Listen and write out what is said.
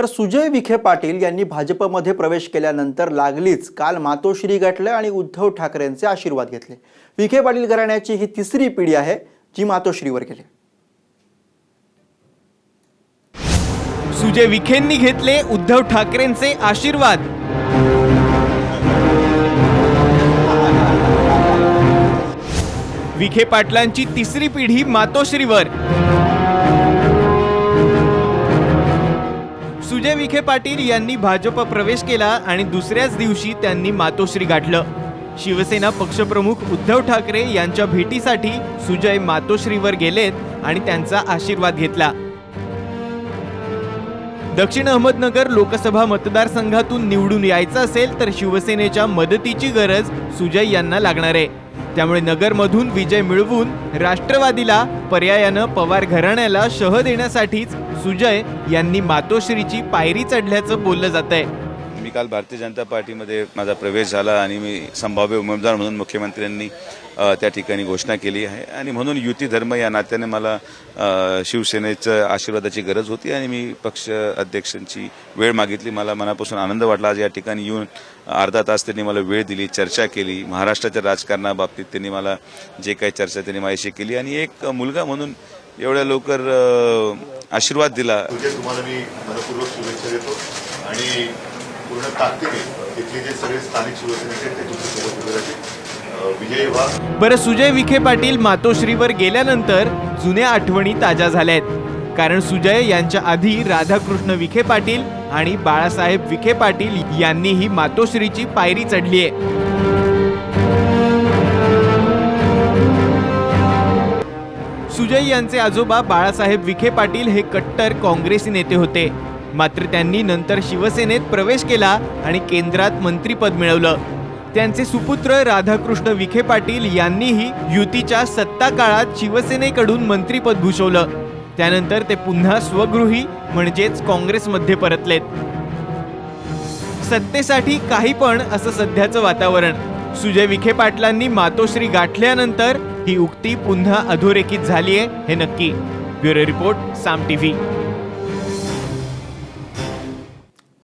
तर सुजय विखे पाटील यांनी भाजपमध्ये प्रवेश केल्यानंतर लागलीच. काल मातोश्री गाठले आणि उद्धव ठाकरेंचे आशीर्वाद घेतले. विखे पाटील घराण्याची ही तिसरी पिढी आहे जी मातोश्रीवर गेली. सुजय विखेंनी घेतले उद्धव ठाकरेंचे आशीर्वाद. विखे पाटलांची तिसरी पिढी मातोश्रीवर. सुजय विखे पाटील यांनी भाजप प्रवेश केला आणि दुसऱ्याच दिवशी त्यांनी मातोश्री गाठलं. शिवसेना पक्षप्रमुख उद्धव ठाकरे यांच्या भेटीसाठी सुजय मातोश्रीवर गेलेत आणि त्यांचा आशीर्वाद घेतला. दक्षिण अहमदनगर लोकसभा मतदारसंघातून निवडून यायचं असेल तर शिवसेनेच्या मदतीची गरज सुजय यांना लागणार आहे. त्यामुळे नगरमधून विजय मिळवून राष्ट्रवादीला पर्यायानं पवार घराण्याला शह देण्यासाठीच सुजय यांनी मातोश्रीची पायरी चढल्याचं बोललं जात आहे मी काल भारतीय जनता पार्टीमध्ये माझा प्रवेश झाला आणि मी संभाव्य उमेदवार म्हणून मुख्यमंत्र्यांनी त्या ठिकाणी घोषणा केली आहे. आणि म्हणून युती धर्म या नात्याने मला शिवसेनेचं आशीर्वादाची गरज होती आणि मी पक्ष अध्यक्षांची वेळ मागितली. मला मनापासून आनंद वाटला. आज या ठिकाणी येऊन अर्धा तास त्यांनी मला वेळ दिली चर्चा केली. महाराष्ट्राच्या राजकारणाबाबतीत त्यांनी मला जे काही चर्चा त्यांनी माझ्याशी केली. आणि एक मुलगा म्हणून एवढ्या लवकर आशीर्वाद दिला. तुम्हाला मी मनपूर्वक शुभेच्छा देतो. आणि पूर्ण ताकदीने तिथले जे सगळे स्थानिक शिवसैनिक आहेत ते तुमच्यासोबत उभे राहतील. विजयी व्हा. बरं सुजय विखे पाटील मातोश्रीवर गेल्यानंतर जुन्या आठवणी ताज्या झाल्यात कारण सुजय यांच्या आधी राधाकृष्ण विखे पाटील आणि बाळासाहेब विखे पाटील यांनीही मातोश्रीची पायरी चढली आहे. सुजय यांचे आजोबा बाळासाहेब विखे पाटील हे कट्टर काँग्रेसी नेते होते. मात्र त्यांनी नंतर शिवसेनेत प्रवेश केला आणि केंद्रात मंत्रीपद मिळवलं. त्यांचे सुपुत्र राधाकृष्ण विखे पाटील यांनीही युतीच्या सत्ता काळात शिवसेनेकडून मंत्रीपद भूषवलं. त्यानंतर ते पुन्हा स्वगृही म्हणजेच काँग्रेसमध्ये परतलेत. सत्तेसाठी काही पण असं सध्याचं वातावरण. सुजय विखे पाटलांनी मातोश्री गाठल्यानंतर ही उक्ती पुन्हा अधोरेखित झालीय हे नक्की. Bureau report Saam TV.